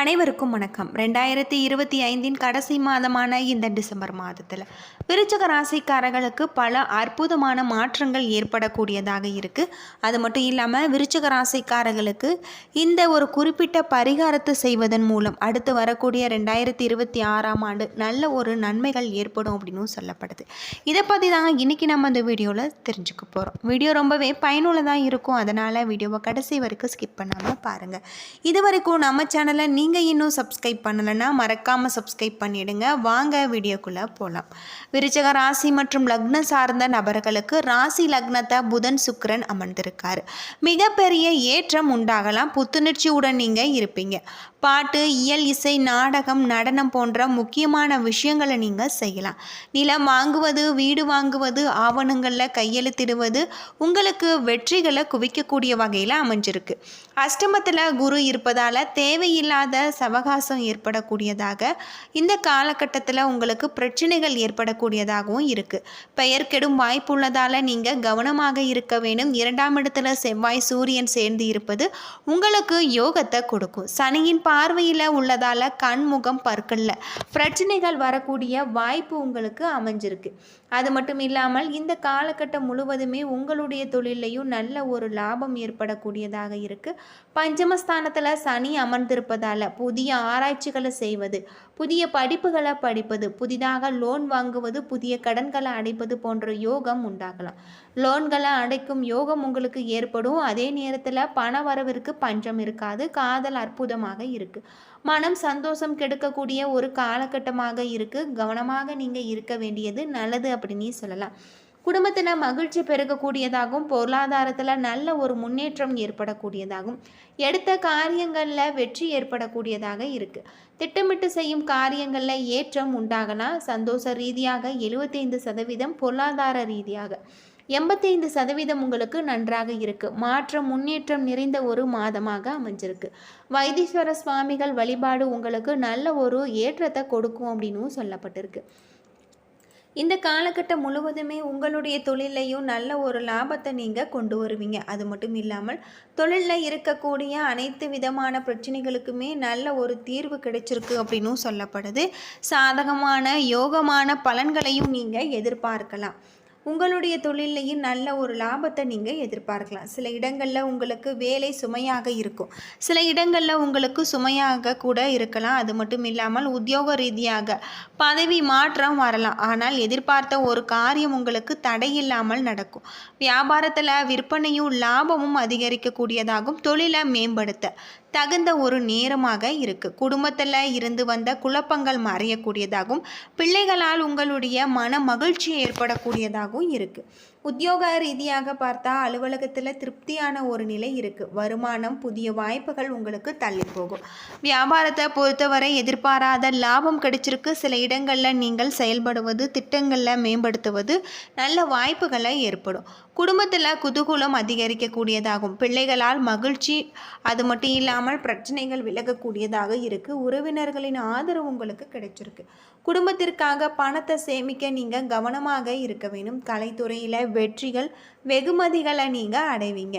அனைவருக்கும் வணக்கம். ரெண்டாயிரத்தி இருபத்தி ஐந்தின் கடைசி மாதமான இந்த டிசம்பர் மாதத்தில் விருச்சக ராசிக்காரர்களுக்கு பல அற்புதமான மாற்றங்கள் ஏற்படக்கூடியதாக இருக்குது அது மட்டும் இல்லாமல் விருச்சக ராசிக்காரர்களுக்கு இந்த ஒரு குறிப்பிட்ட பரிகாரத்தை செய்வதன் மூலம் அடுத்து வரக்கூடிய ரெண்டாயிரத்தி இருபத்தி ஆறாம் ஆண்டு நல்ல ஒரு நன்மைகள் ஏற்படும் அப்படின்னு சொல்லப்படுது. இதை பற்றி தாங்க இன்றைக்கி நம்ம இந்த வீடியோவில் தெரிஞ்சுக்க போகிறோம் வீடியோ ரொம்பவே பயனுள்ளதாக இருக்கும். அதனால் வீடியோவை கடைசி வரைக்கும் ஸ்கிப் பண்ணாமல் பாருங்கள் இது வரைக்கும் நம்ம சேனலை நீங்கள் நீங்கள் இன்னும் சப்ஸ்கிரைப் பண்ணலைன்னா மறக்காமல் சப்ஸ்கிரைப் பண்ணிவிடுங்க வாங்க வீடியோக்குள்ளே போகலாம் விருச்சக ராசி மற்றும் லக்னம் சார்ந்த நபர்களுக்கு ராசி லக்னத்தை புதன் சுக்கரன் அமர்ந்திருக்கார். மிகப்பெரிய ஏற்றம் உண்டாகலாம். புத்துணர்ச்சியுடன் நீங்கள் இருப்பீங்க. பாட்டு இயல் இசை நாடகம் நடனம் போன்ற முக்கியமான விஷயங்களை நீங்கள் செய்யலாம். நிலம் வாங்குவது வீடு வாங்குவது ஆவணங்களில் கையெழுத்திடுவது உங்களுக்கு வெற்றிகளை குவிக்கக்கூடிய வகையில் அமைஞ்சிருக்கு. அஷ்டமத்தில் குரு இருப்பதால் தேவையில்லாத சவகாசம் ஏற்படக்கூடியதாக இந்த காலகட்டத்தில் உங்களுக்கு பிரச்சனைகள் ஏற்படக்கூடியதாகவும் இருக்குது பெயர் கெடும் வாய்ப்புள்ளதால் நீங்கள் கவனமாக இருக்க வேண்டும். இரண்டாம் இடத்துல செவ்வாய் சூரியன் சேர்ந்து இருப்பது உங்களுக்கு யோகத்தை கொடுக்கும். சனியின் பார்வையில் உள்ளதால் கண்முகம் பற்கல்ல பிரச்சனைகள் வரக்கூடிய வாய்ப்பு உங்களுக்கு அமைஞ்சிருக்கு. அது மட்டும் இல்லாமல் இந்த காலகட்டம் முழுவதுமே உங்களுடைய தொழிலையும் நல்ல ஒரு லாபம் ஏற்படக்கூடியதாக இருக்குது பஞ்சமஸ்தானத்தில் சனி அமர்ந்திருப்பதால் புதிய ஆராய்ச்சிகளை செய்வது புதிய படிப்புகளை படிப்பது புதிதாக லோன் வாங்குவது புதிய கடன்களை அடைப்பது போன்ற யோகம் உண்டாகலாம். லோன்களை அடைக்கும் யோகம் உங்களுக்கு ஏற்படும். அதே நேரத்தில் பண வரவிற்கு பஞ்சம் இருக்காது காதல் அற்புதமாக இருக்குது மனம் சந்தோஷம் கெடுக்கக்கூடிய ஒரு காலகட்டமாக இருக்குது கவனமாக நீங்கள் இருக்க வேண்டியது நல்லது அப்படின்னு சொல்லலாம். குடும்பத்தில் மகிழ்ச்சி பெருகக்கூடியதாகவும் பொருளாதாரத்தில் நல்ல ஒரு முன்னேற்றம் ஏற்படக்கூடியதாகவும் எடுத்த காரியங்களில் வெற்றி ஏற்படக்கூடியதாக இருக்குது திட்டமிட்டு செய்யும் காரியங்களில் ஏற்றம் உண்டாகலாம் சந்தோஷ ரீதியாக எழுபத்தைந்து சதவீதம் பொருளாதார ரீதியாக எண்பத்தைந்து சதவீதம் உங்களுக்கு நன்றாக இருக்கு. மாற்றம் முன்னேற்றம் நிறைந்த ஒரு மாதமாக அமைஞ்சிருக்கு. வைத்தீஸ்வர சுவாமிகள் வழிபாடு உங்களுக்கு நல்ல ஒரு ஏற்றத்தை கொடுக்கும் அப்படின்னும் சொல்லப்பட்டிருக்கு. இந்த காலகட்டம் முழுவதுமே உங்களுடைய தொழிலையும் நல்ல ஒரு லாபத்தை நீங்கள் கொண்டு வருவீங்க. அது மட்டும் இல்லாமல் தொழிலில் இருக்கக்கூடிய அனைத்து விதமான பிரச்சனைகளுக்குமே நல்ல ஒரு தீர்வு கிடைச்சிருக்கு அப்படின்னும் சொல்லப்படுது. சாதகமான யோகமான பலன்களையும் நீங்கள் எதிர்பார்க்கலாம். உங்களுடைய தொழிலையும் நல்ல ஒரு லாபத்தை நீங்கள் எதிர்பார்க்கலாம். சில இடங்களில் உங்களுக்கு வேலை சுமையாக இருக்கும். சில இடங்களில் உங்களுக்கு சுமையாக கூட இருக்கலாம். அது மட்டும் இல்லாமல் உத்தியோக ரீதியாக பதவி மாற்றம் வரலாம். ஆனால் எதிர்பார்த்த ஒரு காரியம் உங்களுக்கு தடையில்லாமல் நடக்கும். வியாபாரத்தில் விற்பனையும் லாபமும் அதிகரிக்கக்கூடியதாகும். தொழிலை மேம்படுத்த. தகுந்த ஒரு நேரமாக இருக்குது குடும்பத்தில் இருந்து வந்த குழப்பங்கள் மறையக்கூடியதாகவும் பிள்ளைகளால் உங்களுடைய மன மகிழ்ச்சி ஏற்படக்கூடியதாகவும் இருக்குது உத்தியோக ரீதியாக பார்த்தா அலுவலகத்தில் திருப்தியான ஒரு நிலை இருக்குது வருமானம் புதிய வாய்ப்புகள் உங்களுக்கு தள்ளி போகும். வியாபாரத்தை பொறுத்தவரை எதிர்பாராத லாபம் கிடைச்சிருக்கு. சில இடங்களில் நீங்கள் செயல்படுவது திட்டங்களில் மேம்படுத்துவது நல்ல வாய்ப்புகளை ஏற்படும். குடும்பத்தில் குதூகூலம் அதிகரிக்கக்கூடியதாகும். பிள்ளைகளால் மகிழ்ச்சி அது மட்டும் இல்லாமல் பிரச்சனைகள் விலகக்கூடியதாக இருக்குது உறவினர்களின் ஆதரவு உங்களுக்கு கிடைச்சிருக்கு. குடும்பத்திற்காக பணத்தை சேமிக்க நீங்கள் கவனமாக இருக்க வேண்டும். கலைத்துறையில் வெற்றிகள் வெகுமதிகளை நீங்கள் அடைவீங்க.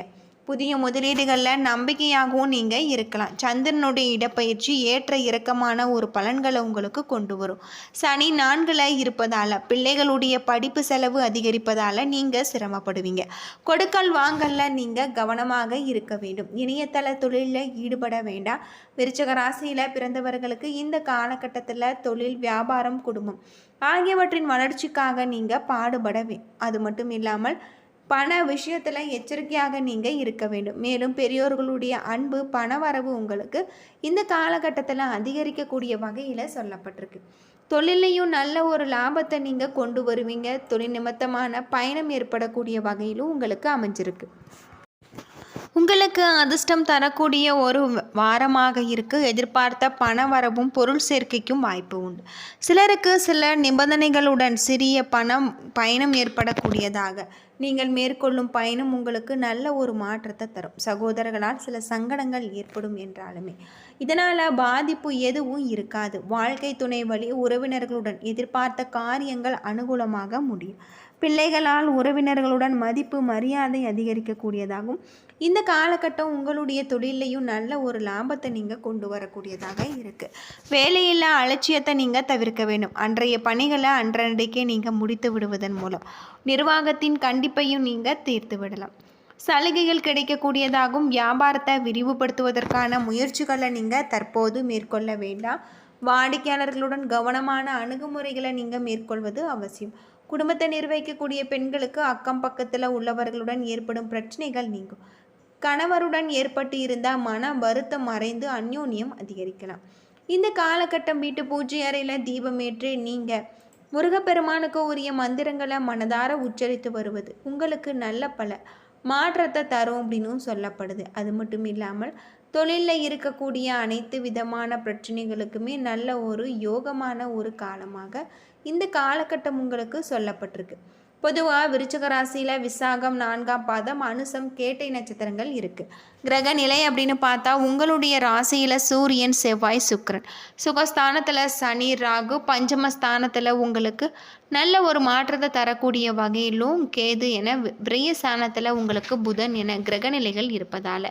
புதிய முதலீடுகளில் நம்பிக்கையாகவும் நீங்கள் இருக்கலாம். சந்திரனுடைய இடப்பயிற்சி ஏற்ற இறக்கமான ஒரு பலன்களை உங்களுக்கு கொண்டு வரும். சனி நான்கில் இருப்பதால் பிள்ளைகளுடைய படிப்பு செலவு அதிகரிப்பதால் நீங்கள் சிரமப்படுவீங்க. கொடுக்கல் வாங்கல்ல நீங்கள் கவனமாக இருக்க வேண்டும். இணையதள தொழிலில் ஈடுபட வேண்டாம். விருச்சக ராசியில் பிறந்தவர்களுக்கு இந்த காலகட்டத்தில் தொழில் வியாபாரம் குடும்பம் ஆகியவற்றின் வளர்ச்சிக்காக நீங்கள் பாடுபட அது மட்டும் இல்லாமல் பண விஷயத்தில் எச்சரிக்கையாக நீங்கள் இருக்க வேண்டும். மேலும் பெரியோர்களுடைய அன்பு பண வரவு உங்களுக்கு இந்த காலகட்டத்தில் அதிகரிக்கக்கூடிய வகையில் சொல்லப்பட்டிருக்கு. தொழிலையும் நல்ல ஒரு லாபத்தை நீங்கள் கொண்டு வருவீங்க. தொழில் நிமித்தமான பயணம் ஏற்படக்கூடிய வகையிலும் உங்களுக்கு அமைஞ்சிருக்கு. உங்களுக்கு அதிர்ஷ்டம் தரக்கூடிய ஒரு வாரமாக இருக்கு. எதிர்பார்த்த பண வரவும் பொருள் சேர்க்கைக்கும் வாய்ப்பு உண்டு. சிலருக்கு சில நிபந்தனைகளுடன் சிறிய பணம் பயணம் ஏற்படக்கூடியதாக. நீங்கள் மேற்கொள்ளும் பயணம் உங்களுக்கு நல்ல ஒரு மாற்றத்தை தரும். சகோதரர்களால் சில சங்கடங்கள் ஏற்படும் என்றாலுமே. இதனால் பாதிப்பு எதுவும் இருக்காது. வாழ்க்கை துணை வழி உறவினர்களுடன் எதிர்பார்த்த காரியங்கள் அனுகூலமாக முடியும். பிள்ளைகளால் உறவினர்களுடன் மதிப்பு மரியாதை அதிகரிக்கக்கூடியதாகும். இந்த காலகட்டம் உங்களுடைய தொழிலையும் நல்ல ஒரு லாபத்தை நீங்கள் கொண்டு வரக்கூடியதாக இருக்குது வேலையில்லா அலட்சியத்தை நீங்கள் தவிர்க்க வேண்டும். அன்றைய பணிகளை அன்றன்றைக்கே நீங்கள் முடித்து விடுவதன் மூலம். நிர்வாகத்தின் கண்டிப்பையும் நீங்கள் தீர்த்து விடலாம். சலுகைகள் கிடைக்கக்கூடியதாகும். வியாபாரத்தை விரிவுபடுத்துவதற்கான முயற்சிகளை நீங்கள் தற்போது மேற்கொள்ள வேண்டாம். வாடிக்கையாளர்களுடன் கவனமான அணுகுமுறைகளை நீங்கள் மேற்கொள்வது அவசியம். குடும்பத்தை நிர்வகிக்கக்கூடிய பெண்களுக்கு அக்கம் பக்கத்தில் உள்ளவர்களுடன் ஏற்படும் பிரச்சனைகள் நீங்கும். கணவருடன் ஏற்பட்டு இருந்தால் மன வருத்தம் மறைந்து அந்யோன்யம் அதிகரிக்கலாம். இந்த காலகட்டம் வீட்டு பூஜை அறையில் தீபமேற்று நீங்கள் முருகப்பெருமானுக்கு உரிய மந்திரங்களை மனதார உச்சரித்து வருவது. உங்களுக்கு நல்ல பல மாற்றத்தை தரும் அப்படின்னும் சொல்லப்படுது. அது மட்டும் இல்லாமல் தொழிலில் இருக்கக்கூடிய அனைத்து விதமான பிரச்சனைகளுக்குமே நல்ல ஒரு யோகமான ஒரு காலமாக இந்த காலகட்டம் உங்களுக்கு சொல்லப்பட்டிருக்கு. பொதுவாக விருச்சக ராசியில் விசாகம் நான்காம் பாதம் அனுசம் கேட்டை நட்சத்திரங்கள் இருக்குது கிரக நிலை அப்படின்னு பார்த்தா உங்களுடைய ராசியில் சூரியன் செவ்வாய் சுக்கரன். சுகஸ்தானத்தில் சனி ராகு பஞ்சமஸ்தானத்தில் உங்களுக்கு நல்ல ஒரு மாற்றத்தை தரக்கூடிய வகையிலும் கேது என விரயஸ்தானத்தில் உங்களுக்கு புதன் என கிரகநிலைகள் இருப்பதால்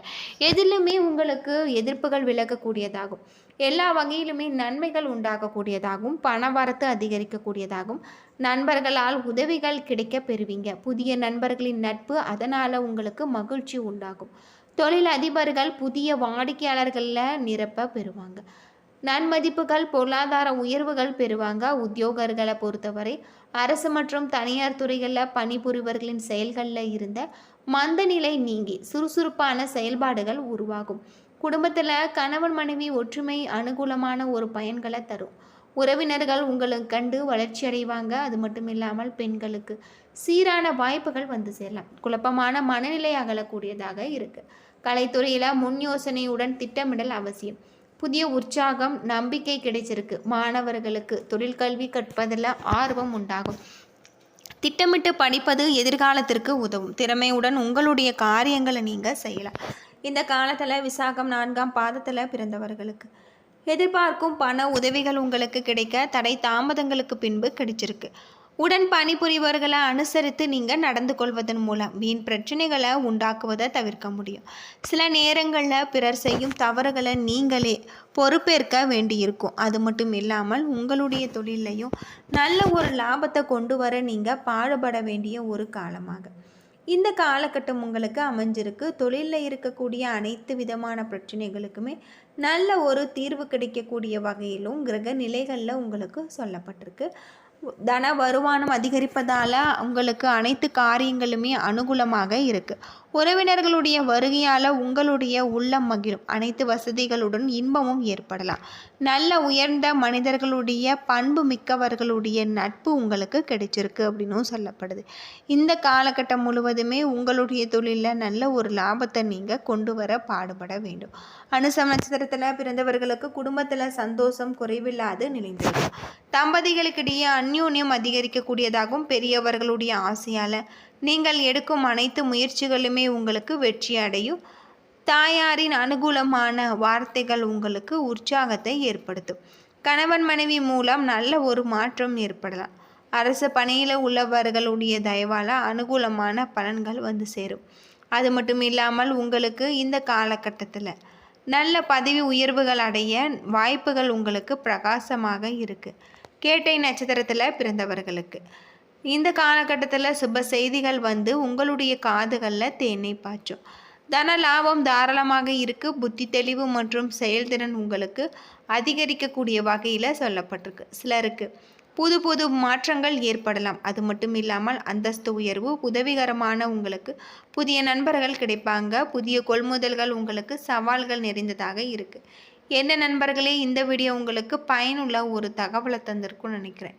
எதிலுமே உங்களுக்கு எதிர்ப்புகள் விலகக்கூடியதாகும். எல்லா வகையிலுமே நன்மைகள் உண்டாகக்கூடியதாகவும் பணவரத்து அதிகரிக்கக்கூடியதாகவும் நண்பர்களால் உதவிகள் கிடைக்க பெறுவீங்க. புதிய நண்பர்களின் நட்பு அதனால் உங்களுக்கு மகிழ்ச்சி உண்டாகும். தொழில் அதிபர்கள் புதிய வாடிக்கையாளர்களில் நிரப்ப பெறுவாங்க. நன்மதிப்புகள் பொருளாதார உயர்வுகள் பெறுவாங்க. உத்தியோகர்களை பொறுத்தவரை அரசு மற்றும் தனியார் துறைகளில் பணிபுரிவர்களின் செயல்களில் இருந்த மந்தநிலை நீங்கி சுறுசுறுப்பான செயல்பாடுகள் உருவாகும். குடும்பத்தில் கணவன் மனைவி ஒற்றுமை அனுகூலமான ஒரு பயன்களை தரும். உறவினர்கள் உங்களை கண்டு வளர்ச்சி அடைவாங்க. அது மட்டும் இல்லாமல் பெண்களுக்கு சீரான வாய்ப்புகள் வந்து சேரலாம். குழப்பமான மனநிலை அகலக்கூடியதாக இருக்குது கலைத்துறையில் முன் யோசனையுடன் திட்டமிடல் அவசியம். புதிய உற்சாகம் நம்பிக்கை கிடைச்சிருக்கு. மாணவர்களுக்கு தொழிற்கல்வி கற்பதில் ஆர்வம் உண்டாகும். திட்டமிட்டு படிப்பது எதிர்காலத்திற்கு உதவும். திறமையுடன் உங்களுடைய காரியங்களை நீங்கள் செய்யலாம். இந்த காலத்தில் விசாகம் நான்காம் பாதத்தில் பிறந்தவர்களுக்கு. எதிர்பார்க்கும் பண உதவிகள் உங்களுக்கு கிடைக்க தடை தாமதங்களுக்கு பின்பு கிடைச்சிருக்கு. உடன் பணிபுரிபவர்களை அனுசரித்து நீங்கள் நடந்து கொள்வதன் மூலம் வீண் பிரச்சனைகளை உண்டாக்குவதை தவிர்க்க முடியும். சில நேரங்களில் பிறர் செய்யும் தவறுகளை நீங்களே பொறுப்பேற்க வேண்டியிருக்கும். அது மட்டும் இல்லாமல் உங்களுடைய தொழிலையும் நல்ல ஒரு லாபத்தை கொண்டு வர நீங்கள் பாடுபட வேண்டிய ஒரு காலமாக. இந்த காலகட்டம் உங்களுக்கு அமைஞ்சிருக்கு. தொழிலில் இருக்கக்கூடிய அனைத்து விதமான பிரச்சனைகளுக்குமே நல்ல ஒரு தீர்வு கிடைக்கக்கூடிய வகையிலும் கிரக நிலைகளில் உங்களுக்கு சொல்லப்பட்டிருக்கு. தன வருமானம் அதிகரிப்பதால் உங்களுக்கு அனைத்து காரியங்களுமே அனுகூலமாக இருக்குது உறவினர்களுடைய வருகையால் உங்களுடைய உள்ளம் மகிழும். அனைத்து வசதிகளுடன் இன்பமும் ஏற்படலாம். நல்ல உயர்ந்த மனிதர்களுடைய பண்பு மிக்கவர்களுடைய நட்பு உங்களுக்கு கிடைச்சிருக்கு அப்படின்னும் சொல்லப்படுது. இந்த காலகட்டம் முழுவதுமே உங்களுடைய தொழிலில் நல்ல ஒரு லாபத்தை நீங்கள் கொண்டு வர பாடுபட வேண்டும். அனுசம் நட்சத்திரத்தில் பிறந்தவர்களுக்கு குடும்பத்தில் சந்தோஷம் குறைவில்லாது நிலைந்திருக்கும் தம்பதிகளுக்கிடையே அந்யோன்யம் அதிகரிக்கக்கூடியதாகவும் பெரியவர்களுடைய ஆசையால் நீங்கள் எடுக்கும் அனைத்து முயற்சிகளுமே உங்களுக்கு வெற்றி அடையும் தாயாரின் அனுகூலமான வார்த்தைகள் உங்களுக்கு உற்சாகத்தை ஏற்படுத்தும். கணவன் மனைவி மூலம் நல்ல ஒரு மாற்றம் ஏற்படலாம். அரசு பணியில் உள்ளவர்களுடைய தயவால் அனுகூலமான பலன்கள் வந்து சேரும். அது மட்டும் இல்லாமல் உங்களுக்கு இந்த காலகட்டத்தில் நல்ல பதவி உயர்வுகள் அடைய வாய்ப்புகள் உங்களுக்கு பிரகாசமாக இருக்குது கேட்டை நட்சத்திரத்தில் பிறந்தவர்களுக்கு இந்த காலகட்டத்தில் சுப செய்திகள் வந்து உங்களுடைய காதுகளில் தேனை பாய்ச்சும். தன லாபம் தாராளமாக இருக்குது புத்தி தெளிவு மற்றும் செயல்திறன் உங்களுக்கு அதிகரிக்கக்கூடிய வகையில் சொல்லப்பட்டிருக்கு. சிலருக்கு புது புது மாற்றங்கள் ஏற்படலாம். அது மட்டும் இல்லாமல் அந்தஸ்து உயர்வு உதவிகரமான உங்களுக்கு புதிய நண்பர்கள் கிடைப்பாங்க. புதிய கொள்முதல்கள் உங்களுக்கு சவால்கள் நிறைந்ததாக இருக்குது என்ன நண்பர்களே இந்த வீடியோ உங்களுக்கு பயனுள்ள ஒரு தகவலை தந்திருக்கும்னு நினைக்கிறேன்.